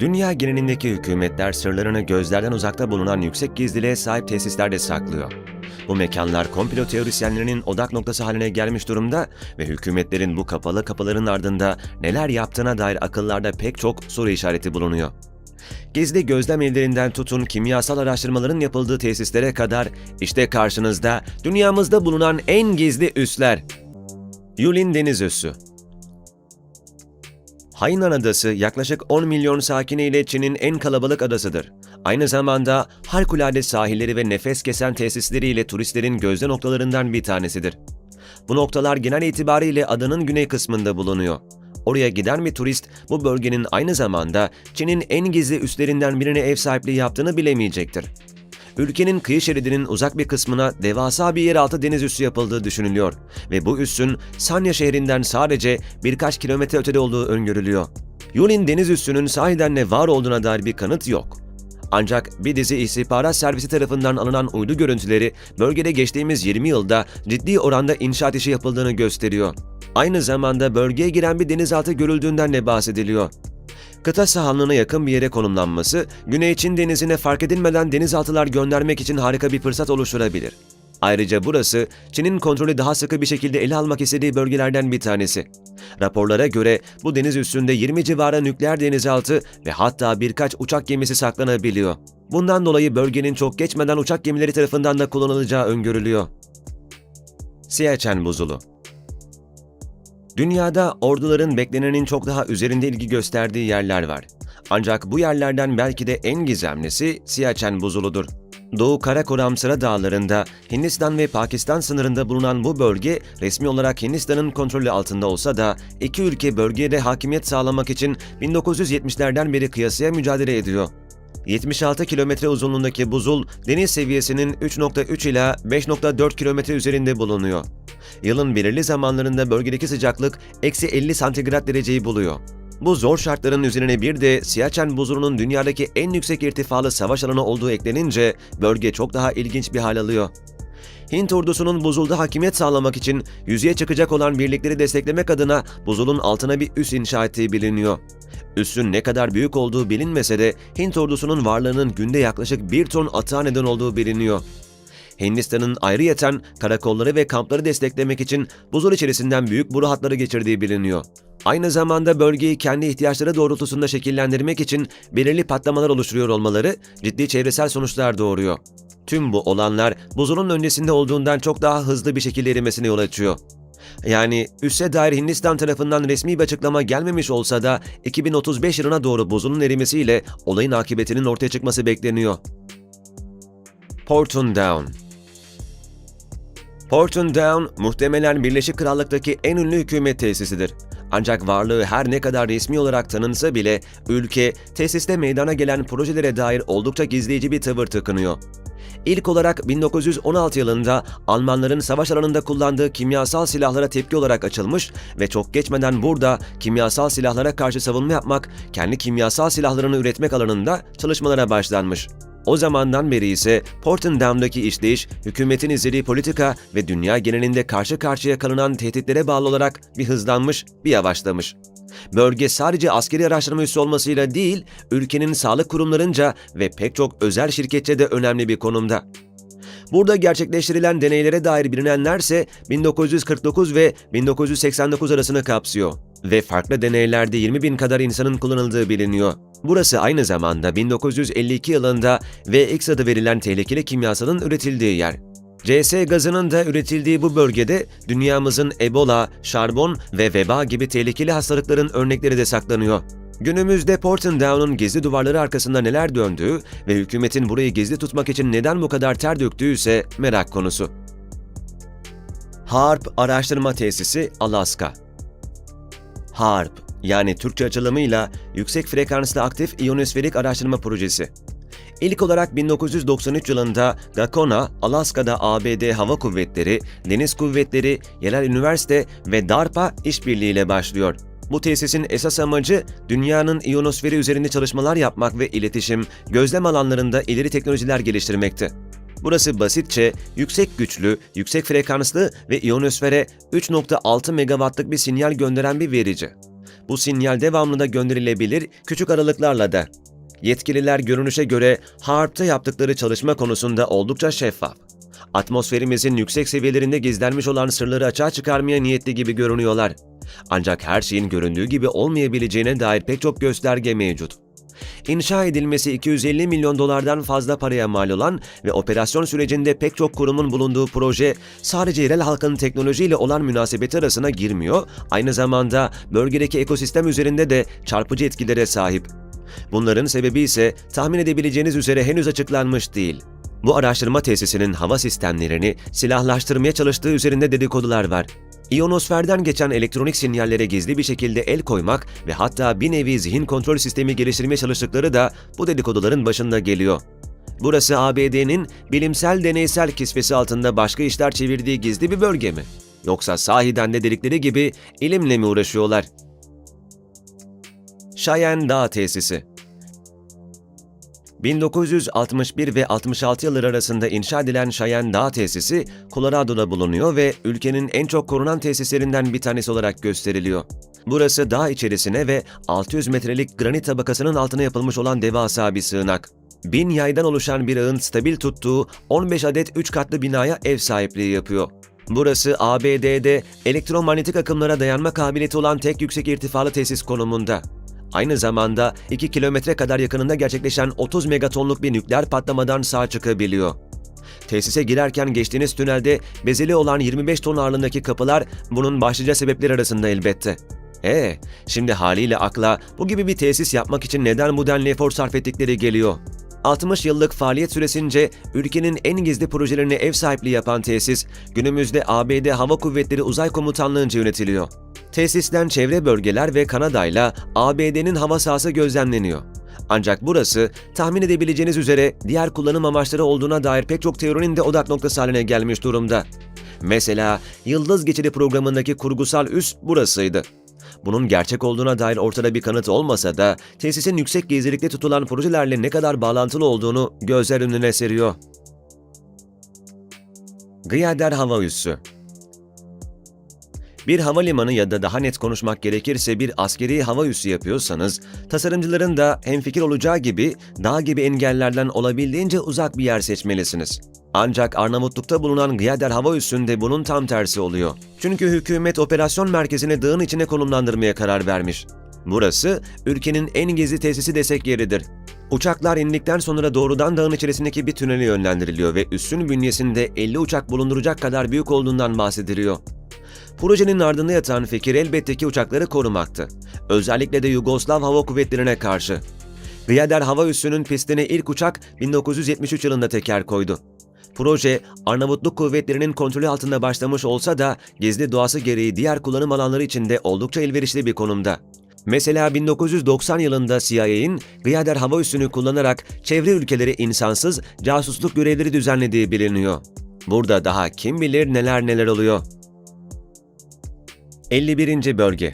Dünya genelindeki hükümetler sırlarını gözlerden uzakta bulunan yüksek gizliliğe sahip tesislerde saklıyor. Bu mekanlar komplo teorisyenlerinin odak noktası haline gelmiş durumda ve hükümetlerin bu kapalı kapıların ardında neler yaptığına dair akıllarda pek çok soru işareti bulunuyor. Gizli gözlem evlerinden tutun kimyasal araştırmaların yapıldığı tesislere kadar işte karşınızda dünyamızda bulunan en gizli üsler. Yulin Deniz Üssü Hainan Adası yaklaşık 10 milyon sakiniyle Çin'in en kalabalık adasıdır. Aynı zamanda harikulade sahilleri ve nefes kesen tesisleriyle turistlerin gözde noktalarından bir tanesidir. Bu noktalar genel itibariyle adanın güney kısmında bulunuyor. Oraya giden bir turist bu bölgenin aynı zamanda Çin'in en gizli üslerinden birine ev sahipliği yaptığını bilemeyecektir. Ülkenin kıyı şeridinin uzak bir kısmına devasa bir yeraltı deniz üssü yapıldığı düşünülüyor ve bu üssün Sanya şehrinden sadece birkaç kilometre ötede olduğu öngörülüyor. Yulin deniz üssünün sahiden ne var olduğuna dair bir kanıt yok. Ancak bir dizi istihbarat servisi tarafından alınan uydu görüntüleri bölgede geçtiğimiz 20 yılda ciddi oranda inşaat işi yapıldığını gösteriyor. Aynı zamanda bölgeye giren bir denizaltı görüldüğünden de bahsediliyor. Kıta sahanlığına yakın bir yere konumlanması, Güney Çin denizine fark edilmeden denizaltılar göndermek için harika bir fırsat oluşturabilir. Ayrıca burası, Çin'in kontrolü daha sıkı bir şekilde ele almak istediği bölgelerden bir tanesi. Raporlara göre bu deniz üstünde 20 civarı nükleer denizaltı ve hatta birkaç uçak gemisi saklanabiliyor. Bundan dolayı bölgenin çok geçmeden uçak gemileri tarafından da kullanılacağı öngörülüyor. Siachen Buzulu Dünyada orduların beklenenin çok daha üzerinde ilgi gösterdiği yerler var. Ancak bu yerlerden belki de en gizemlisi Siachen Buzulu'dur. Doğu Karakoram Sıra Dağları'nda Hindistan ve Pakistan sınırında bulunan bu bölge resmi olarak Hindistan'ın kontrolü altında olsa da iki ülke bölgeye de hakimiyet sağlamak için 1970'lerden beri kıyasıya mücadele ediyor. 76 kilometre uzunluğundaki buzul deniz seviyesinin 3.3 ila 5.4 kilometre üzerinde bulunuyor. Yılın belirli zamanlarında bölgedeki sıcaklık eksi 50 santigrat dereceyi buluyor. Bu zor şartların üzerine bir de Siachen buzulunun dünyadaki en yüksek irtifalı savaş alanı olduğu eklenince bölge çok daha ilginç bir hal alıyor. Hint ordusunun buzulda hakimiyet sağlamak için yüzeye çıkacak olan birlikleri desteklemek adına buzulun altına bir üs inşa ettiği biliniyor. Üssün ne kadar büyük olduğu bilinmese de Hint ordusunun varlığının günde yaklaşık bir ton atığa neden olduğu biliniyor. Hindistan'ın ayrıyeten karakolları ve kampları desteklemek için buzul içerisinden büyük boru hatları geçirdiği biliniyor. Aynı zamanda bölgeyi kendi ihtiyaçları doğrultusunda şekillendirmek için belirli patlamalar oluşturuyor olmaları ciddi çevresel sonuçlar doğuruyor. Tüm bu olanlar buzulun öncesinde olduğundan çok daha hızlı bir şekilde erimesine yol açıyor. Yani üsse dair Hindistan tarafından resmi bir açıklama gelmemiş olsa da 2035 yılına doğru buzulun erimesiyle olayın akıbetinin ortaya çıkması bekleniyor. Porton Down Porton Down muhtemelen Birleşik Krallık'taki en ünlü hükümet tesisidir. Ancak varlığı her ne kadar resmi olarak tanınsa bile ülke tesiste meydana gelen projelere dair oldukça gizleyici bir tavır tıkınıyor. İlk olarak 1916 yılında Almanların savaş alanında kullandığı kimyasal silahlara tepki olarak açılmış ve çok geçmeden burada kimyasal silahlara karşı savunma yapmak, kendi kimyasal silahlarını üretmek alanında çalışmalara başlanmış. O zamandan beri ise Portendown'daki işleyiş, hükümetin izlediği politika ve dünya genelinde karşı karşıya kalınan tehditlere bağlı olarak bir hızlanmış, bir yavaşlamış. Bölge sadece askeri araştırma üssü olmasıyla değil, ülkenin sağlık kurumlarınca ve pek çok özel şirketçe de önemli bir konumda. Burada gerçekleştirilen deneylere dair bilinenlerse 1949 ve 1989 arasını kapsıyor ve farklı deneylerde 20 bin kadar insanın kullanıldığı biliniyor. Burası aynı zamanda 1952 yılında VX adı verilen tehlikeli kimyasalın üretildiği yer. CS gazının da üretildiği bu bölgede dünyamızın Ebola, şarbon ve veba gibi tehlikeli hastalıkların örnekleri de saklanıyor. Günümüzde Portendown'un gizli duvarları arkasında neler döndüğü ve hükümetin burayı gizli tutmak için neden bu kadar ter döktüğü ise merak konusu. HARP Araştırma Tesisi Alaska HARP yani Türkçe açılımıyla Yüksek Frekanslı Aktif İyonosferik Araştırma Projesi. İlk olarak 1993 yılında Gakona, Alaska'da ABD Hava Kuvvetleri, Deniz Kuvvetleri, yerel üniversite ve DARPA işbirliğiyle başlıyor. Bu tesisin esas amacı dünyanın iyonosferi üzerinde çalışmalar yapmak ve iletişim, gözlem alanlarında ileri teknolojiler geliştirmekti. Burası basitçe yüksek güçlü, yüksek frekanslı ve iyonosfere 3.6 megawattlık bir sinyal gönderen bir verici. Bu sinyal devamlı da gönderilebilir, küçük aralıklarla da. Yetkililer görünüşe göre HARP'ta yaptıkları çalışma konusunda oldukça şeffaf. Atmosferimizin yüksek seviyelerinde gizlenmiş olan sırları açığa çıkarmaya niyetli gibi görünüyorlar. Ancak her şeyin göründüğü gibi olmayabileceğine dair pek çok gösterge mevcut. İnşa edilmesi 250 milyon dolardan fazla paraya mal olan ve operasyon sürecinde pek çok kurumun bulunduğu proje sadece yerel halkın teknolojiyle olan münasebeti arasına girmiyor, aynı zamanda bölgedeki ekosistem üzerinde de çarpıcı etkilere sahip. Bunların sebebi ise tahmin edebileceğiniz üzere henüz açıklanmış değil. Bu araştırma tesisinin hava sistemlerini silahlaştırmaya çalıştığı üzerinde dedikodular var. İyonosferden geçen elektronik sinyallere gizli bir şekilde el koymak ve hatta bir nevi zihin kontrol sistemi geliştirmeye çalıştıkları da bu dedikoduların başında geliyor. Burası ABD'nin bilimsel deneysel kisvesi altında başka işler çevirdiği gizli bir bölge mi? Yoksa sahiden de dedikleri gibi ilimle mi uğraşıyorlar? Cheyenne Dağ Tesisi 1961 ve 66 yılları arasında inşa edilen Cheyenne Dağ Tesisi, Colorado'da bulunuyor ve ülkenin en çok korunan tesislerinden bir tanesi olarak gösteriliyor. Burası dağ içerisine ve 600 metrelik granit tabakasının altına yapılmış olan devasa bir sığınak. Bin yaydan oluşan bir ağın stabil tuttuğu 15 adet 3 katlı binaya ev sahipliği yapıyor. Burası ABD'de elektromanyetik akımlara dayanma kabiliyeti olan tek yüksek irtifalı tesis konumunda. Aynı zamanda 2 kilometre kadar yakınında gerçekleşen 30 megatonluk bir nükleer patlamadan sağ çıkabiliyor. Tesise girerken geçtiğiniz tünelde bezeli olan 25 ton ağırlığındaki kapılar bunun başlıca sebepleri arasında elbette. E, şimdi haliyle akla bu gibi bir tesis yapmak için neden bu denli efor sarf ettikleri geliyor. 60 yıllık faaliyet süresince ülkenin en gizli projelerine ev sahipliği yapan tesis, günümüzde ABD Hava Kuvvetleri Uzay Komutanlığı'nca yönetiliyor. Tesisten çevre bölgeler ve Kanada'yla ABD'nin hava sahası gözlemleniyor. Ancak burası tahmin edebileceğiniz üzere diğer kullanım amaçları olduğuna dair pek çok teorinin de odak noktası haline gelmiş durumda. Mesela Yıldız Geçidi programındaki kurgusal üs burasıydı. Bunun gerçek olduğuna dair ortada bir kanıt olmasa da tesisin yüksek gizlilikte tutulan projelerle ne kadar bağlantılı olduğunu gözler önüne seriyor. Gıyader Hava Üssü bir havalimanı ya da daha net konuşmak gerekirse bir askeri hava üssü yapıyorsanız, tasarımcıların da hemfikir olacağı gibi dağ gibi engellerden olabildiğince uzak bir yer seçmelisiniz. Ancak Arnavutluk'ta bulunan Gıyader Hava Üssü'nde bunun tam tersi oluyor. Çünkü hükümet operasyon merkezini dağın içine konumlandırmaya karar vermiş. Burası ülkenin en gizli tesisi desek yeridir. Uçaklar indikten sonra doğrudan dağın içerisindeki bir tünele yönlendiriliyor ve üssün bünyesinde 50 uçak bulunduracak kadar büyük olduğundan bahsediliyor. Projenin ardında yatan fikir elbette ki uçakları korumaktı. Özellikle de Yugoslav Hava Kuvvetleri'ne karşı. Gıyader Hava Üssü'nün pistine ilk uçak 1973 yılında teker koydu. Proje, Arnavutluk kuvvetlerinin kontrolü altında başlamış olsa da gizli doğası gereği diğer kullanım alanları için de oldukça elverişli bir konumda. Mesela 1990 yılında CIA'in Gıyader Hava Üssü'nü kullanarak çevre ülkeleri insansız casusluk görevleri düzenlediği biliniyor. Burada daha kim bilir neler neler oluyor. 51. Bölge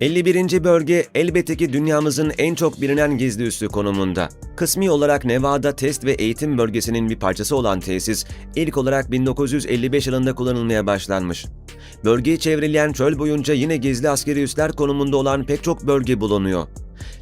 51. bölge elbette ki dünyamızın en çok bilinen gizli üssü konumunda. Kısmi olarak Nevada Test ve Eğitim Bölgesi'nin bir parçası olan tesis, ilk olarak 1955 yılında kullanılmaya başlanmış. Bölgeyi çevreleyen çöl boyunca yine gizli askeri üsler konumunda olan pek çok bölge bulunuyor.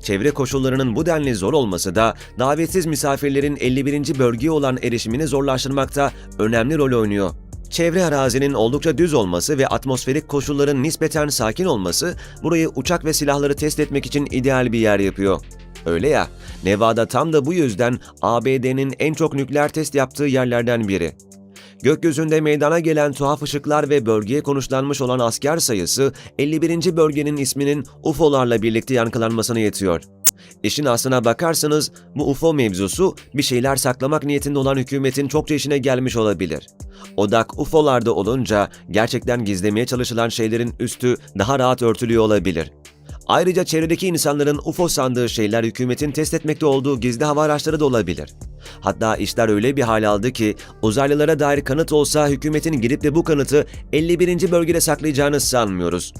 Çevre koşullarının bu denli zor olması da davetsiz misafirlerin 51. bölgeye olan erişimini zorlaştırmakta önemli rol oynuyor. Çevre arazinin oldukça düz olması ve atmosferik koşulların nispeten sakin olması burayı uçak ve silahları test etmek için ideal bir yer yapıyor. Öyle ya, Nevada tam da bu yüzden ABD'nin en çok nükleer test yaptığı yerlerden biri. Gökyüzünde meydana gelen tuhaf ışıklar ve bölgeye konuşlanmış olan asker sayısı 51. bölgenin isminin UFO'larla birlikte yankılanmasına yetiyor. İşin aslına bakarsanız bu UFO mevzusu bir şeyler saklamak niyetinde olan hükümetin çokça işine gelmiş olabilir. Odak UFO'larda olunca gerçekten gizlemeye çalışılan şeylerin üstü daha rahat örtülüyor olabilir. Ayrıca çevredeki insanların UFO sandığı şeyler hükümetin test etmekte olduğu gizli hava araçları da olabilir. Hatta işler öyle bir hal aldı ki uzaylılara dair kanıt olsa hükümetin girip de bu kanıtı 51. bölgede saklayacağını sanmıyoruz.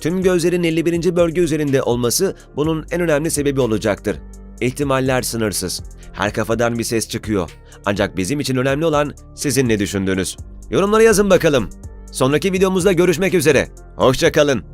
Tüm gözlerin 51. bölge üzerinde olması bunun en önemli sebebi olacaktır. İhtimaller sınırsız. Her kafadan bir ses çıkıyor. Ancak bizim için önemli olan sizin ne düşündüğünüz. Yorumlara yazın bakalım. Sonraki videomuzda görüşmek üzere. Hoşçakalın.